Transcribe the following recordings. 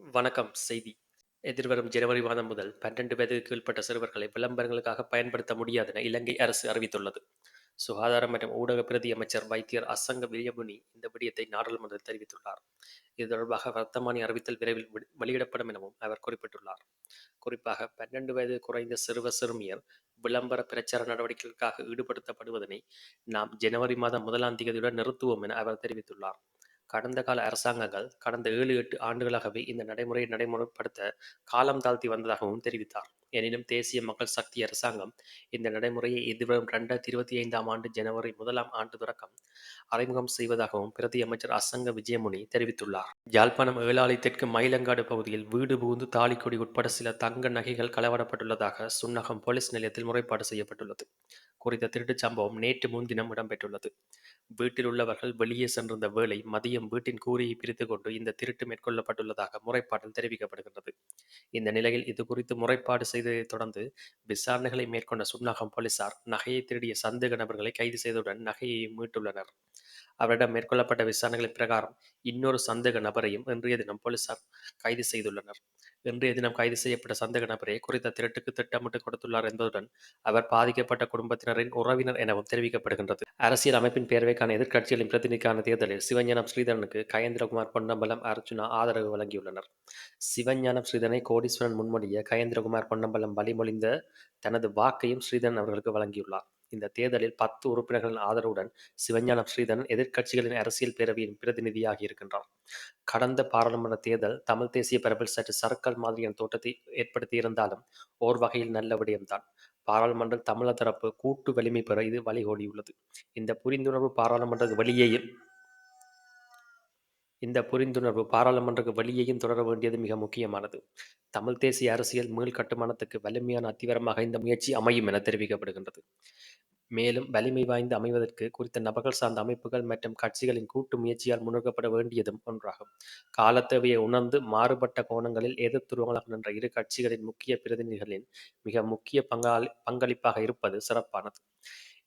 வணக்கம் செய்தி. எதிர்வரும் ஜனவரி மாதம் முதல் பன்னெண்டு வயதுக்கு கீழ்ப்பட்ட சிறுவர்களை விளம்பரங்களுக்காக பயன்படுத்த முடியாது என இலங்கை அரசு அறிவித்துள்ளது. சுகாதாரம் மற்றும் ஊடக பிரதி அமைச்சர் வைத்தியர் அசங்க விரியமுனி இந்த விடயத்தை நாடாளுமன்றத்தில் தெரிவித்துள்ளார். இது தொடர்பாக வர்த்தமானி அறிவித்தல் விரைவில் வெளியிடப்படும் எனவும் அவர் குறிப்பிட்டுள்ளார். குறிப்பாக பன்னெண்டு வயது குறைந்த சிறுவ சிறுமியர் விளம்பர பிரச்சார நடவடிக்கைகளுக்காக ஈடுபடுத்தப்படுவதனை நாம் ஜனவரி மாதம் முதலாம் தேதியுடன் நிறுத்துவோம் என அவர் தெரிவித்துள்ளார். கடந்த கால அரசாங்கங்கள் கடந்த ஏழு எட்டு ஆண்டுகளாகவே இந்த நடைமுறையை நடைமுறைப்படுத்த காலம் தாழ்த்தி வந்ததாகவும் தெரிவித்தார். எனினும் தேசிய மக்கள் சக்தி அரசாங்கம் இந்த நடைமுறையை எதிர்வரும் இரண்டாயிரத்தி இருபத்தி ஐந்தாம் ஆண்டு ஜனவரி முதலாம் ஆண்டு தொடக்கம் அறிமுகம் செய்வதாகவும் பிரதி அமைச்சர் அசங்க விஜயமுனி தெரிவித்துள்ளார். யாழ்ப்பாணம் ஏழாலை தெற்கு மயிலங்காடு பகுதியில் வீடு புகுந்து தாலிக்கொடி உட்பட சில தங்க நகைகள் களவாடப்பட்டுள்ளதாக சுன்னகம் போலீஸ் நிலையத்தில் முறைப்பாடு செய்யப்பட்டுள்ளது. குறித்த திருட்டுச் சம்பவம் நேற்று முன்தினம் இடம்பெற்றுள்ளது. வீட்டில் உள்ளவர்கள் வெளியே சென்றிருந்த வேளை மதியம் வீட்டின் கூரையை பிரித்து கொண்டு இந்த திருட்டு மேற்கொள்ளப்பட்டுள்ளதாக முறைப்பாட்டில் தெரிவிக்கப்படுகின்றது. இந்த நிலையில் இது குறித்து முறைப்பாடு செய்ததைத் தொடர்ந்து விசாரணைகளை மேற்கொண்ட சுன்னாகம் போலீசார் நகையை திருடிய சந்தேக நபர்களை கைது செய்தவுடன் நகையை மீட்டுள்ளனர். அவரிடம் மேற்கொள்ளப்பட்ட விசாரணைகளின் பிரகாரம் இன்னொரு சந்தேக நபரையும் இன்றைய தினம் போலீசார் கைது செய்துள்ளனர். இன்றைய தினம் கைது செய்யப்பட்ட சந்தேக நபரே குறித்த திருட்டுக்கு திட்டமிட்டு கொடுத்துள்ளார் என்பதுடன் அவர் பாதிக்கப்பட்ட குடும்பத்தினரின் உறவினர் எனவும் தெரிவிக்கப்படுகின்றது. அரசியல் அமைப்பின் பேரவைக்கான எதிர்க்கட்சிகளின் பிரதிநிதிக்கான தேர்தலில் சிவஞானம் ஸ்ரீதரனுக்கு கயேந்திரகுமார் பொன்னம்பலம் அர்ஜுனா ஆதரவு வழங்கியுள்ளனர். சிவஞானம் ஸ்ரீதரனை கோடீஸ்வரன் முன்மொழிய கயேந்திரகுமார் பொன்னம்பலம் வழிமொழிந்த தனது வாக்கையும் ஸ்ரீதரன் அவர்களுக்கு வழங்கியுள்ளார். இந்த தேர்தலில் பத்து உறுப்பினர்களின் ஆதரவுடன் சிவஞானம் ஸ்ரீதரன் எதிர்க்கட்சிகளின் அரசியல் பேரவையின் பிரதிநிதியாகி இருக்கின்றார் கடந்த பாராளுமன்ற தேர்தல் தமிழ் தேசிய பரப்பில் சற்று சர்க்கல் மாதிரியான தோட்டத்தை ஏற்படுத்தியிருந்தாலும் ஓர் வகையில் நல்ல விடயம்தான். பாராளுமன்ற தமிழர் தரப்பு கூட்டு வலிமை பெற இது வழிகோலியுள்ளது. இந்த புரிந்துணர்வு பாராளுமன்ற வெளியேயும் இந்த புரிந்துணர்வு பாராளுமன்ற வழியையும் தொடர வேண்டியது மிக முக்கியமானது. தமிழ் தேசிய அரசியல் மீள் கட்டுமானத்துக்கு வலிமையான அத்திவரமாக இந்த முயற்சி அமையும் என தெரிவிக்கப்படுகின்றது. மேலும் வலிமை வாய்ந்து அமைவதற்கு குறித்த நபர்கள் சார்ந்த அமைப்புகள் மற்றும் கட்சிகளின் கூட்டு முயற்சியால் முன்னெடுக்கப்பட வேண்டியதும் ஒன்றாகும். காலத்தேவையை உணர்ந்து மாறுபட்ட கோணங்களில் எதிர்த்துருவங்களாக நின்ற இரு கட்சிகளின் முக்கிய பிரதிநிதிகளின் மிக முக்கிய பங்காளி பங்களிப்பாக இருப்பது சிறப்பானது.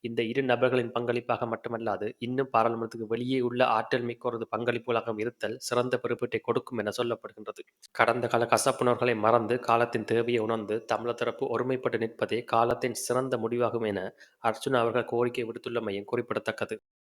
இந்த இரு நபர்களின் பங்களிப்பாக மட்டுமல்லாது இன்னும் பாராளுமன்றத்துக்கு வெளியே உள்ள ஆற்றல் மிக்கோரது பங்களிப்புகளாகவும் இருத்தல் சிறந்த பெறுபேட்டை கொடுக்கும் என சொல்லப்படுகின்றது. கடந்த கால கசப்புணர்வுகளை மறந்து காலத்தின் தேவையை உணர்ந்து தமிழர் தரப்பு ஒருமைப்பட்டு நிற்பதே காலத்தின் சிறந்த முடிவாகும் என அர்ஜுன் அவர்கள் கோரிக்கை விடுத்துள்ளமையும் குறிப்பிடத்தக்கது.